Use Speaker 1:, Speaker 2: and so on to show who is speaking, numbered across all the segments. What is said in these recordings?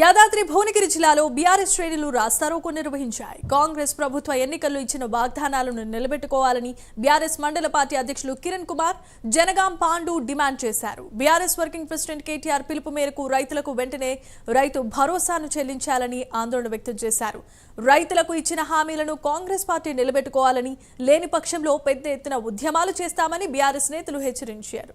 Speaker 1: యాదాద్రి భువనగిరి జిల్లాలో బీఆర్ఎస్ శ్రేణులు రాస్తారోకో నిర్వహించాయి కాంగ్రెస్ ప్రభుత్వ ఎన్నికల్లో ఇచ్చిన వాగ్దానాలను నిలబెట్టుకోవాలని బీఆర్ఎస్ మండల పార్టీ అధ్యక్షులు కిరణ్ కుమార్ జనగాం పాండు డిమాండ్ చేశారు. బీఆర్ఎస్ వర్కింగ్ ప్రెసిడెంట్ కేటీఆర్ పిలుపు మేరకు రైతులకు వెంటనే రైతు భరోసాను చెల్లించాలని ఆందోళన వ్యక్తం చేశారు. రైతులకు ఇచ్చిన హామీలను కాంగ్రెస్ పార్టీ నిలబెట్టుకోవాలని లేని పక్షంలో పెద్ద ఎత్తున ఉద్యమాలు చేస్తామని బీఆర్ఎస్ నేతలు హెచ్చరించారు.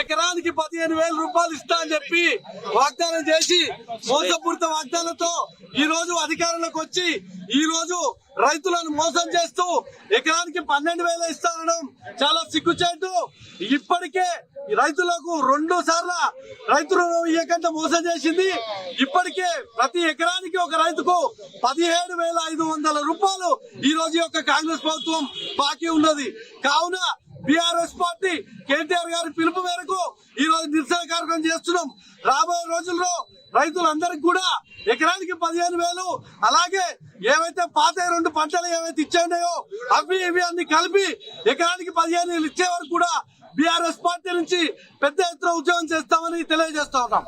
Speaker 2: ఎకరానికి పదిహేను వేల రూపాయలు ఇస్తా అని చెప్పి వాగ్దానం చేసి మోసపూరిత వాగ్దానంతో ఈ రోజు అధికారంలోకి వచ్చి ఈ రోజు రైతులను మోసం చేస్తూ ఎకరానికి పన్నెండు వేలు ఇస్తానడం చాలా సిగ్గుచేటు. ఇప్పటికే రైతులకు రెండు సార్ల రైతులు రుణం ఇయ్యకంటే మోసం చేసింది. ఇప్పటికే ప్రతి ఎకరానికి ఒక రైతుకు పదిహేడు వేల ఐదు వందల రూపాయలు ఈ రోజు యొక్క కాంగ్రెస్ ప్రభుత్వం బాకీ ఉన్నది. కావున బీఆర్ఎస్ పార్టీ కేటీఆర్ గారి పిలుపు మేరకు ఈ రోజు నిరసన కార్యక్రమం చేస్తున్నాం. రాబోయే రోజుల్లో రైతులందరికీ కూడా ఎకరానికి పదిహేను వేలు అలాగే ఏవైతే పాత రెండు పంటలు ఏవైతే ఇచ్చాయో అవి ఇవి అన్ని కలిపి ఎకరానికి పదిహేను వేలు ఇచ్చే వరకు కూడా బీఆర్ఎస్ పార్టీ నుంచి పెద్ద ఎత్తున ఉద్యోగం చేస్తామని తెలియజేస్తా ఉన్నాం.